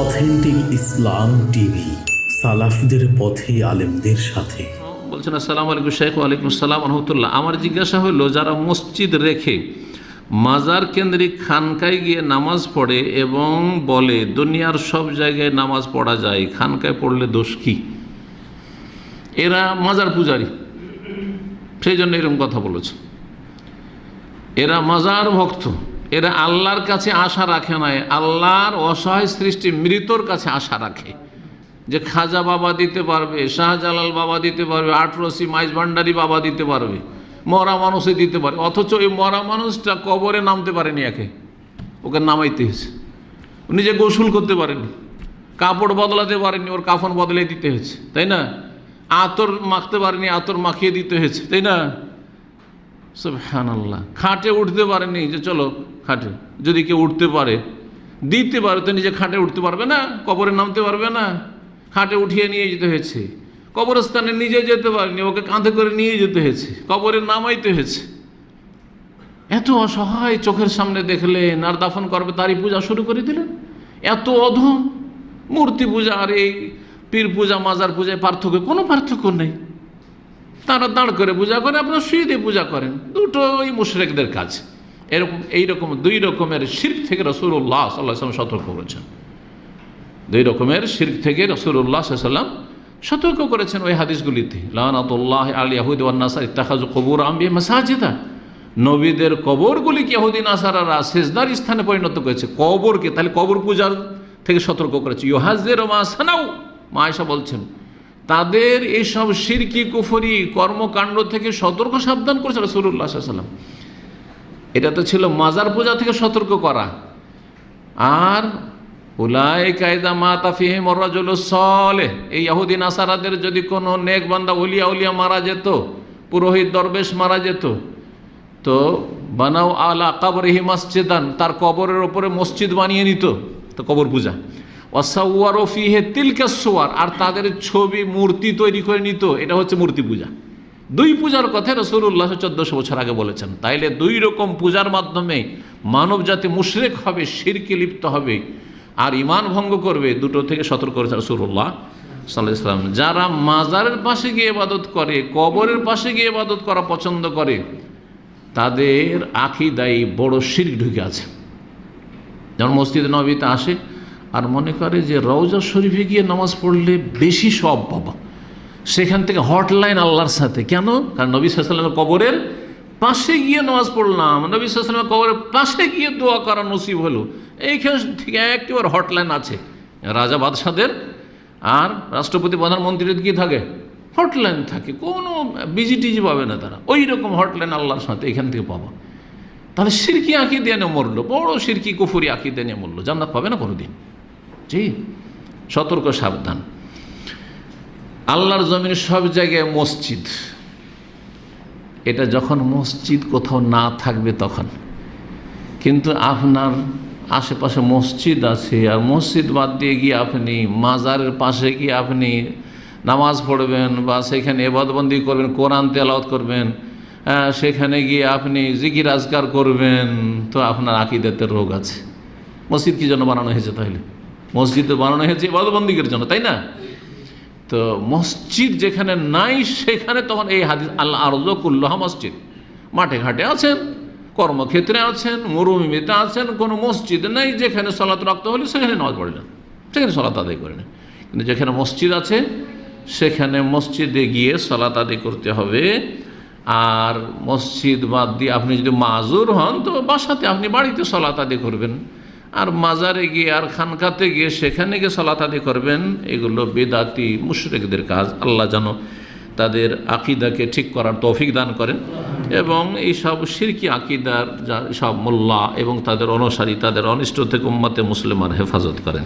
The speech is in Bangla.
অথেন্টিক ইসলাম টিভি, সালাফদের পথে আলেমদের সাথে। বলছেন, আসসালামু আলাইকুম শেখ ওয়ালাইকুম আসসালাম, রহমতুল্লাহ। আমার জিজ্ঞাসা হলো যারা মসজিদ রেখে মাজার কেন্দ্রিক খানকায় গিয়ে নামাজ পড়ে এবং বলে, দুনিয়ার সব জায়গায় নামাজ পড়া যায়, খানকায় পড়লে দোষ কি? এরা মাজার পূজারী। সেই জন্য এরকম কথা বলেছে। এরা মাজার ভক্ত। এরা আল্লাহর কাছে আশা রাখে নাই। আল্লাহর অসহায় সৃষ্টি মৃতর কাছে আশা রাখে। যে খাজা বাবা দিতে পারবে, শাহজালাল বাবা দিতে পারবে, আটরসি, মাইজ ভান্ডারি বাবা দিতে পারবে, মরা মানুষে দিতে পারে। অথচ ওই মরা মানুষটা কবরে নামতে পারেনি একে। ওকে নামাইতে হয়েছে। নিজে গোসল করতে পারেনি। কাপড় বদলাতে পারেনি, ওর কাফন বদলে দিতে হয়েছে। তাই না? আতর মাখতে পারেনি, আতর মাখিয়ে দিতে হয়েছে। তাই না? সব হ্যান আল্লাহ খাটে উঠতে পারেনি যে চলো খাটে। যদি কেউ উঠতে পারে, দিতে পারে, তো নিজে খাটে উঠতে পারবে না, কবরে নামতে পারবে না। খাটে উঠিয়ে নিয়ে যেতে হয়েছে। কবরস্থানে নিজে যেতে পারেনি, ওকে কাঁধে করে নিয়ে যেতে হয়েছে, কবরে নামাইতে হয়েছে। এত অসহায় চোখের সামনে দেখলেন, আর দাফন করবে, তারই পূজা শুরু করে দিলেন। এত অধম মূর্তি পূজা, আর এই পীর পূজা, মাজার পূজায় পার্থক্য, কোনো পার্থক্য নেই। তারা দাঁড় করে পূজা করে, আপনার শুয়ে দিয়ে পূজা করেন। দুটোই মুশরেকদের কাজ। এরকম এইরকম দুই রকমের শির্ক থেকে রসুল্লাহ সাল্লাহ সতর্ক করেছেন। দুই রকমের শির্ক থেকে রসুল্লাহ সাল্লাম সতর্ক করেছেন ওই হাদিসগুলিতে। লানাতুল্লাহ আল ইয়াহুদ ওয়ান্নাসার ইত্তাখাজু কবুর আম্বি মাসাজিদা। নবীদের কবরগুলিকে ইহুদি নাসারারা সেজদার স্থানে পরিণত করেছে? কবরকে, তাহলে কবর পূজার থেকে সতর্ক করেছে। ইহাজের মা সানাও মা আয়সা বলছেন, তাদের এইসব সিরকি কুফরি কর্মকাণ্ড থেকে সতর্ক সাবধান করেছে রসুল্লাহ সাল্লাম এটা তো ছিল মাজার পূজা থেকে সতর্ক করা। আর উলাই কায়দা মা তাফিহে মরাজুল সলে এই ইয়াহুদিন আসারাদের যদি কোনো নেক বান্দা উলিয়া উলিয়া মারা যেত, পুরোহিত দরবেশ মারা যেত, তো বানাও আলা কাবরহি মসজিদান, তার কবরের ওপরে মসজিদ বানিয়ে নিত, তো কবর পূজা। অসাউয়ার ও ফিহে তিলকেশ্বর আর তাদের ছবি, মূর্তি তৈরি করে নিত, এটা হচ্ছে মূর্তি পূজা। দুই পূজার কথা রসুল্লাহ চোদ্দশো বছর আগে বলেছেন। তাইলে দুই রকম পূজার মাধ্যমে মানব জাতি মুশরেক হবে, শিরকে লিপ্ত হবে, আর ইমান ভঙ্গ করবে, দুটো থেকে সতর্ক করেছে রসুল্লাহ সাল্লাহ ইসলাম যারা মাজারের পাশে গিয়ে ইবাদত করে, কবরের পাশে গিয়ে ইবাদত করা পছন্দ করে, তাদের আখিদাই বড় শির ঢুকে আছে। যেমন মসজিদ নবীতে আসে আর মনে করে যে রওজা শরীফে গিয়ে নামাজ পড়লে বেশি সব পাবা। সেখান থেকে হটলাইন আল্লাহর সাথে। কেন? কারণ নবী সাল্লামের কবরের পাশে গিয়ে নামাজ পড়লাম। নবী সাল্লামের কবরের পাশে গিয়ে দোয়া করা নসিব হলো। এইখান থেকে একেবারে হটলাইন আছে। রাজা বাদশাদের আর রাষ্ট্রপতি প্রধানমন্ত্রীর কি থাকে? হটলাইন থাকে। কোনো বিজি টিজি পাবে না তারা। ওই রকম হটলাইন আল্লাহর সাথে এখান থেকে পাবা। তাহলে সিরকি আঁকি দিয়ে নিয়ে মরলো। বড় সিরকি কুফুরি আঁকি দিয়ে নিয়ে মরলো। জান্নাত পাবে না কোনো দিন জি, সতর্ক, সাবধান। আল্লাহর জমির সব জায়গায় মসজিদ। এটা যখন মসজিদ কোথাও না থাকবে তখন। কিন্তু আপনার আশেপাশে মসজিদ আছে আর মসজিদ বাদ দিয়ে গিয়ে আপনি মাজারের পাশে গিয়ে আপনি নামাজ পড়বেন বা সেখানে এবাদবন্দি করবেন, কোরআন তেলাওত করবেন সেখানে গিয়ে আপনি জিকির আজকার করবেন, তো আপনার আকিদাতের রোগ আছে। মসজিদ কি জন্য বানানো হয়েছে তাহলে? মসজিদ বানানো হয়েছে এবাদবন্দিকের জন্য, তাই না? তো মসজিদ যেখানে নাই, সেখানে তখন এই হাদিস, আল্লাহ আরজকুল্লাহ মসজিদ। মাঠে ঘাটে আছেন, কর্মক্ষেত্রে আছেন, মরুভূমিতে আছেন, কোনো মসজিদ নেই, যেখানে সলাত রাখতে হলে সেখানে নামাজ পড়লেন সেখানে সলাত আদায় করে নেন। কিন্তু যেখানে মসজিদ আছে, সেখানে মসজিদে গিয়ে সলাত আদায় করতে হবে। আর মসজিদ বাদ দিয়ে আপনি যদি মাজুর হন, তো বাসাতে আপনি বাড়িতে সলাত আদায় করবেন। আর মাজারে গিয়ে আর খানকাতে গিয়ে সেখানে গিয়ে সলাতাদি করবেন, এগুলো বেদাতি, মুশরেকদের কাজ। আল্লাহ যেন তাদের আকিদাকে ঠিক করার তৌফিক দান করেন। এবং এইসব সিরকি আকিদার যা সব মোল্লা এবং তাদের অনুসারী, তাদের অনিষ্ট থেকে উম্মাতে মুসলিমার হেফাজত করেন।